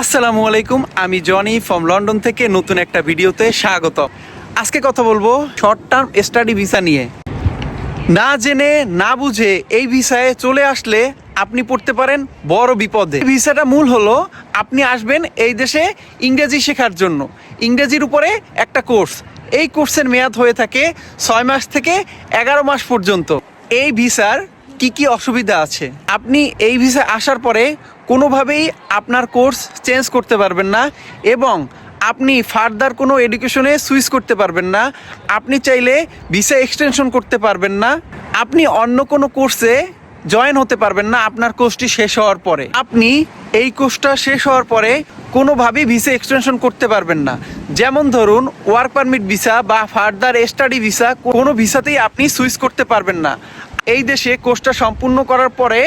আসসালামু আলাইকুম, আমি জনি ফ্রম লন্ডন থেকে নতুন একটা ভিডিওতে স্বাগত। আজকে কথা বলব শর্ট টার্ম স্টাডি ভিসা নিয়ে। না জেনে, না বুঝে এই ভিসায় চলে আসলে আপনি পড়তে পারেন বড় বিপদে। ভিসাটা মূল হলো, আপনি আসবেন এই দেশে ইংরেজি শেখার জন্য। ইংরেজির উপরে একটা কোর্স এই কোর্সের মেয়াদ হয়ে থাকে ছয় মাস থেকে এগারো মাস পর্যন্ত। এই ভিসার কি কি অসুবিধা আছে? আপনি এই ভিসা আসার পরে কোনোভাবেই আপনার কোর্স চেঞ্জ করতে পারবেন না এবং আপনি ফার্দার কোনো এডুকেশনে সুইচ করতে পারবেন না। আপনি চাইলে ভিসা এক্সটেনশন করতে পারবেন না। আপনি অন্য কোনো কোর্সে জয়েন হতে পারবেন না আপনার কোর্সটি শেষ হওয়ার পরে। আপনি এই কোর্সটা শেষ হওয়ার পরে কোনোভাবেই ভিসা এক্সটেনশন করতে পারবেন না। যেমন ধরুন ওয়ার্ক পারমিট ভিসা বা ফার্দার স্টাডি ভিসা কোনো ভিসাতেই আপনি সুইচ করতে পারবেন না। এই দেশে কোর্সটা সম্পূর্ণ করার পরে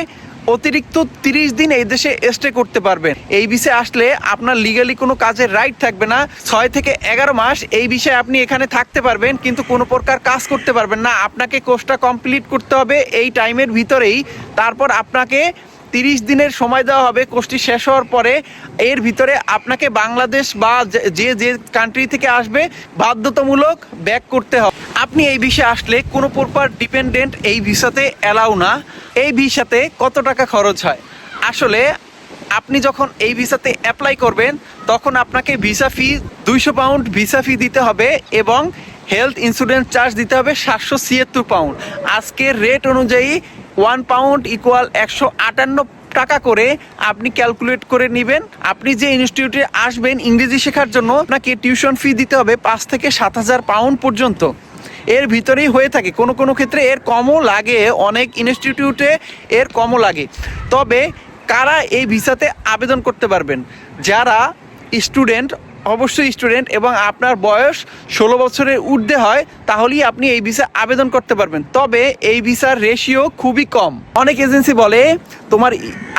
অতিরিক্ত তিরিশ দিন এই দেশে স্টে করতে পারবেন। এই বিষয়ে আসলে আপনার লিগালি কোনো কাজের রাইট থাকবে না। ছয় থেকে এগারো মাস এই বিষয়ে আপনি এখানে থাকতে পারবেন, কিন্তু কোনো প্রকার কাজ করতে পারবেন না। আপনাকে কোর্সটা কমপ্লিট করতে হবে এই টাইমের ভিতরেই। তারপর আপনাকে তিরিশ দিনের সময় দেওয়া হবে, কোর্সটি শেষ হওয়ার পরে এর ভিতরে আপনাকে বাংলাদেশ বা যে- যে কান্ট্রি থেকে আসবে, বাধ্যতামূলক ব্যাক করতে হবে। আপনি এই বিষয়ে আসলে কোনো প্রকার ডিপেন্ডেন্ট এই ভিসাতে অ্যালাউ না। এই ভিসাতে কত টাকা খরচ হয়? আসলে আপনি যখন এই ভিসাতে অ্যাপ্লাই করবেন, তখন আপনাকে ভিসা ফি দুইশো পাউন্ড ভিসা ফি দিতে হবে এবং হেলথ ইন্স্যুরেন্স চার্জ দিতে হবে সাতশো ছিয়াত্তর পাউন্ড আজকের রেট অনুযায়ী ওয়ান পাউন্ড ইকুয়াল একশো আটান্ন টাকা করে আপনি ক্যালকুলেট করে নেবেন। আপনি যে ইনস্টিটিউটে আসবেন ইংরেজি শেখার জন্য, আপনাকে টিউশন ফি দিতে হবে পাঁচ থেকে সাত হাজার পাউন্ড পর্যন্ত। এর ভিতরেই হয়ে থাকে, কোনো কোনো ক্ষেত্রে এর কমও লাগে, অনেক ইনস্টিটিউটে এর কমও লাগে। তবে কারা এই ভিসাতে আবেদন করতে পারবেন? যারা স্টুডেন্ট অবশ্যই স্টুডেন্ট এবং আপনার বয়স ষোলো বছরের ঊর্ধ্বে হয়, তাহলেই আপনি এই ভিসা আবেদন করতে পারবেন। তবে এই ভিসার রেশিও খুবই কম। অনেক এজেন্সি বলে, তোমার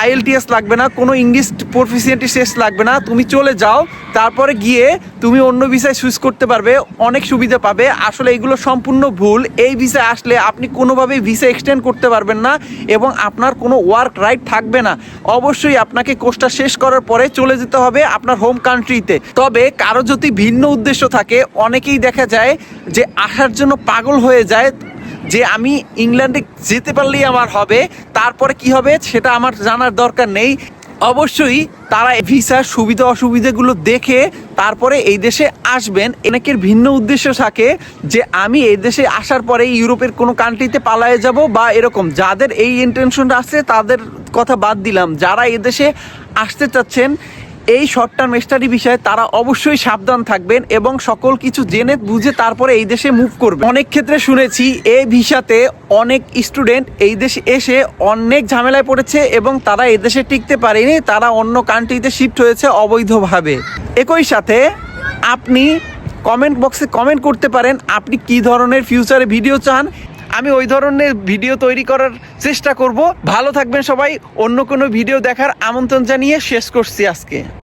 আইএলটিএস লাগবে না, কোনো ইংলিশ প্রফিসিয়েন্টি টেস্ট লাগবে না, তুমি চলে যাও। তারপরে গিয়ে তুমি অন্য ভিসায় সুইচ করতে পারবে, অনেক সুবিধা পাবে। আসলে এগুলো সম্পূর্ণ ভুল। এই ভিসা আসলে আপনি কোনোভাবেই ভিসা এক্সটেন্ড করতে পারবেন না এবং আপনার কোনো ওয়ার্ক রাইট থাকবে না। অবশ্যই আপনাকে কোর্সটা শেষ করার পরে চলে যেতে হবে আপনার হোম কান্ট্রিতে তবে কারও যদি ভিন্ন উদ্দেশ্য থাকে, অনেকেই দেখা যায় যে আসার জন্য পাগল হয়ে যায়, যে আমি ইংল্যান্ডে যেতে পারলেই আমার হবে। তারপরে কি হবে সেটা আমার জানার দরকার নেই। অবশ্যই তারা ভিসার সুবিধা অসুবিধাগুলো দেখে তারপরে এই দেশে আসবেন। অনেকের ভিন্ন উদ্দেশ্য থাকে যে আমি এই দেশে আসার পরে ইউরোপের কোনো কান্ট্রিতে পালায়ে যাব বা এরকম। যাদের এই ইন্টেনশনটা আছে, তাদের কথা বাদ দিলাম। যারা এদেশে আসতে চাচ্ছেন এই শর্ট টার্ম স্টাডি বিষয়ে তারা অবশ্যই সাবধান থাকবেন এবং সকল কিছু জেনে বুঝে তারপরে এই দেশে মুভ করবে অনেক ক্ষেত্রে শুনেছি এই ভিসাতে অনেক স্টুডেন্ট এই দেশে এসে অনেক ঝামেলায় পড়েছে এবং তারা এই দেশে টিকতে পারেনি, তারা অন্য কান্ট্রিতে শিফট হয়েছে অবৈধভাবে। একই সাথে আপনি কমেন্ট বক্সে কমেন্ট করতে পারেন, আপনি কি ধরনের ফিউচারে ভিডিও চান আমি ওই ধরনের ভিডিও তৈরি করার চেষ্টা করব। ভালো থাকবেন সবাই। অন্য কোনো ভিডিও দেখার আমন্ত্রণ জানিয়ে শেষ করছি আজকে।